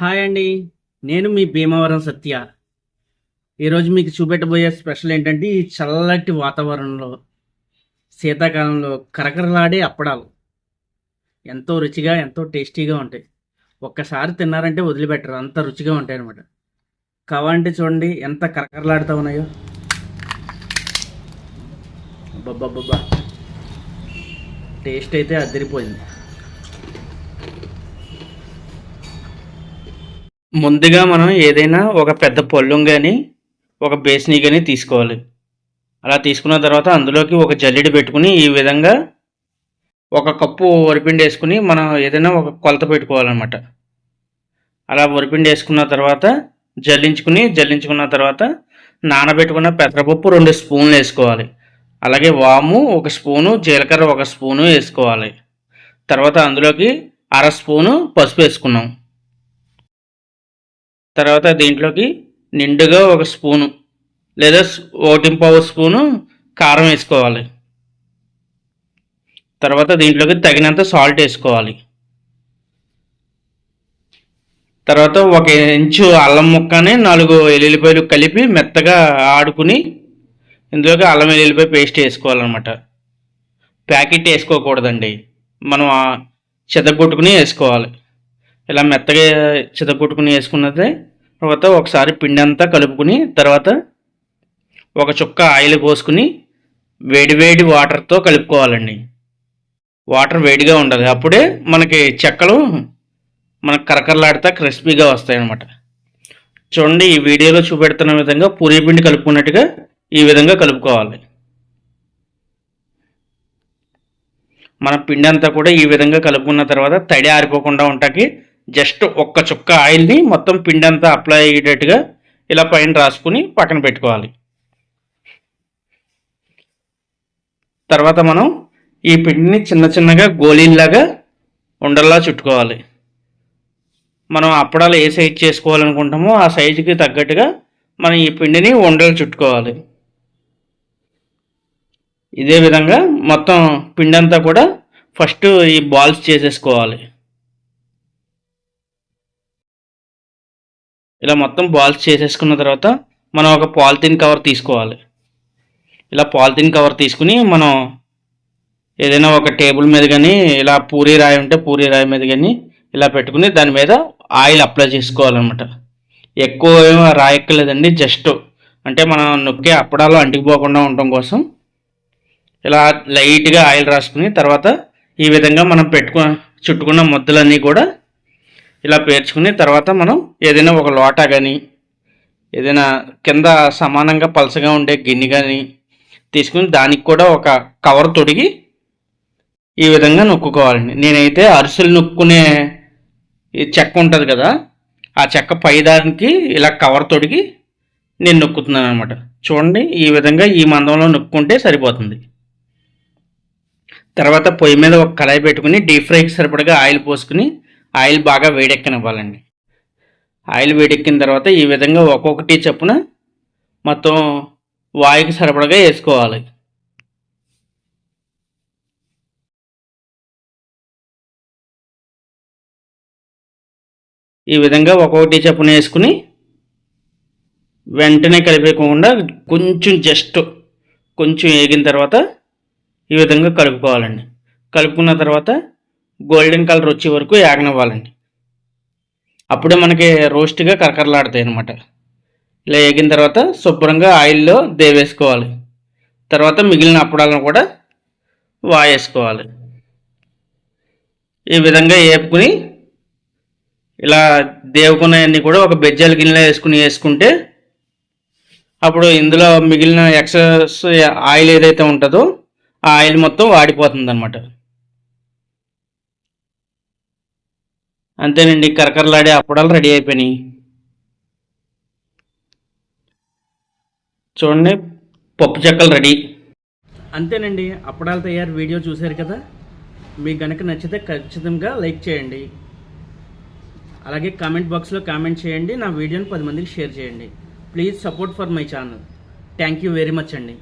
Hi అండి. నేను మీ భీమవరం సత్య. ఈరోజు మీకు చూపెట్టబోయే స్పెషల్ ఏంటంటే ఈ చల్లటి వాతావరణంలో శీతాకాలంలో కరకరలాడే అప్పడాలు. ఎంతో రుచిగా ఎంతో టేస్టీగా ఉంటాయి. ఒక్కసారి తిన్నారంటే వదిలిపెట్టరు. అంత రుచిగా ఉంటాయి అనమాట కావాలంటే చూడండి ఎంత కరకరలాడుతూ ఉన్నాయో. అబ్బబ్బబ్బబ్బా. టేస్ట్ అయితే అదిరిపోయింది. ముందుగా మనం ఏదైనా ఒక పెద్ద పొల్లం కానీ ఒక బేసిని కానీ తీసుకోవాలి. అలా తీసుకున్న తర్వాత అందులోకి ఒక జల్లెడి పెట్టుకుని ఈ విధంగా ఒక కప్పు వరిపిండి వేసుకుని మనం ఏదైనా ఒక కొలత పెట్టుకోవాలన్నమాట. అలా వరిపిండి వేసుకున్న తర్వాత జల్లించుకుని జల్లించుకున్న తర్వాత నానబెట్టుకున్న పెసరపప్పు రెండు స్పూన్లు వేసుకోవాలి. అలాగే వాము ఒక స్పూను జీలకర్ర ఒక స్పూను వేసుకోవాలి. తర్వాత అందులోకి అర స్పూను పసుపు వేసుకున్నాం. తర్వాత దీంట్లోకి నిండుగా ఒక స్పూను లేదా ఓటింపావు స్పూను కారం వేసుకోవాలి. తర్వాత దీంట్లోకి తగినంత సాల్ట్ వేసుకోవాలి. తర్వాత ఒక ఇంచు అల్లం ముక్కని నాలుగు ఎల్లుల్లిపాయలు కలిపి మెత్తగా ఆడుకుని ఇందులోకి అల్లం ఎల్లుల్లిపాయ పేస్ట్ వేసుకోవాలన్నమాట. ప్యాకెట్ వేసుకోకూడదండి. మనం చెదగొట్టుకుని వేసుకోవాలి. ఇలా మెత్తగా చితగొట్టుకుని వేసుకున్నది తర్వాత ఒకసారి పిండి అంతా కలుపుకుని తర్వాత ఒక చుక్క ఆయిల్ పోసుకుని వేడివేడి వాటర్తో కలుపుకోవాలండి. వాటర్ వేడిగా ఉండాలి. అప్పుడే మనకి చెక్కలు మనకు కరకరలాడితే క్రిస్పీగా వస్తాయి అన్నమాట చూడండి ఈ వీడియోలో చూపెడుతున్న విధంగా పూరీ పిండి కలుపుకున్నట్టుగా ఈ విధంగా కలుపుకోవాలి. మన పిండి అంతా కూడా ఈ విధంగా కలుపుకున్న తర్వాత తడి ఆరిపోకుండా ఉంటాకి జస్ట్ ఒక్క చుక్క ఆయిల్ని మొత్తం పిండి అంతా అప్లై అయ్యేటట్టుగా ఇలా పైన రాసుకుని పక్కన పెట్టుకోవాలి. తర్వాత మనం ఈ పిండిని చిన్న చిన్నగా గోళీల్లాగా ఉండల్లా చుట్టుకోవాలి. మనం అప్పడాలు ఏ సైజ్ చేసుకోవాలనుకుంటామో ఆ సైజుకి తగ్గట్టుగా మనం ఈ పిండిని ఉండలు చుట్టుకోవాలి. ఇదే విధంగా మొత్తం పిండి అంతా కూడా ఫస్ట్ ఈ బాల్స్ చేసేసుకోవాలి. ఇలా మొత్తం బాల్స్ చేసేసుకున్న తర్వాత మనం ఒక పాలిథిన్ కవర్ తీసుకోవాలి. ఇలా పాలిథిన్ కవర్ తీసుకుని మనం ఏదైనా ఒక టేబుల్ మీద కానీ ఇలా పూరి రాయి ఉంటే పూరి రాయి మీద కానీ ఇలా పెట్టుకుని దాని మీద ఆయిల్ అప్లై చేసుకోవాలన్నమాట. ఎక్కువ ఏమో రాయక్కర్లేదండి జస్ట్ అంటే మనం నొక్కే అప్పడాలు అంటికిపోకుండా ఉండటం కోసం ఇలా లైట్గా ఆయిల్ రాసుకుని తర్వాత ఈ విధంగా మనం పెట్టుకు చుట్టుకున్న ముద్దలన్నీ కూడా ఇలా పేర్చుకుని తర్వాత మనం ఏదైనా ఒక లోటా కానీ ఏదైనా కింద సమానంగా పలసగా ఉండే గిన్నె కానీ తీసుకుని దానికి కూడా ఒక కవర్ తొడిగి ఈ విధంగా నొక్కుకోవాలండి. నేనైతే అరిసెలు నొక్కునే ఈ చెక్క ఉంటుంది కదా ఆ చెక్క పైదానికి ఇలా కవర్ తొడిగి నేను నొక్కుతున్నాను అనమాట చూడండి ఈ విధంగా ఈ మందంలో నొక్కుంటే సరిపోతుంది. తర్వాత పొయ్యి మీద ఒక కళాయి పెట్టుకుని డీప్ ఫ్రైకి సరిపడగా ఆయిల్ పోసుకుని ఆయిల్ బాగా వేడెక్కనివ్వాలండి. ఆయిల్ వేడెక్కిన తర్వాత ఈ విధంగా ఒక్కొక్కటి చొప్పున మొత్తం వాయుకి సరిపడగా వేసుకోవాలి. ఈ విధంగా ఒక్కొక్కటి చొప్పున వేసుకుని వెంటనే కలిపేయకుండా కొంచెం జస్ట్ కొంచెం వేగిన తర్వాత ఈ విధంగా కలుపుకోవాలండి. కలుపుకున్న తర్వాత గోల్డెన్ కలర్ వచ్చే వరకు ఏగనివ్వాలండి. అప్పుడే మనకి రోస్ట్గా కరకరలాడతాయి అనమాట ఇలా వేగిన తర్వాత శుభ్రంగా ఆయిల్లో దేవేసుకోవాలి. తర్వాత మిగిలిన అప్పడాలను కూడా వాయేసుకోవాలి. ఈ విధంగా వేపుకుని ఇలా దేవుకున్నవన్నీ కూడా ఒక బెజ్జాల గిన్నెలో వేసుకుని వేసుకుంటే అప్పుడు ఇందులో మిగిలిన ఎక్సెస్ ఆయిల్ ఏదైతే ఉంటుందో ఆ ఆయిల్ మొత్తం వాడిపోతుంది అనమాట అంతేనండి కరకరలాడే అప్పడాలు రెడీ అయిపోయినాయి. చూడండి పప్పు చెక్కలు రెడీ. అంతేనండి అప్పడాలు తయారు వీడియో చూశారు కదా? మీకు కనుక నచ్చితే ఖచ్చితంగా లైక్ చేయండి. అలాగే కామెంట్ బాక్స్లో కామెంట్ చేయండి నా వీడియోని పది మందికి షేర్ చేయండి. Please support for my channel. Thank you very much అండి.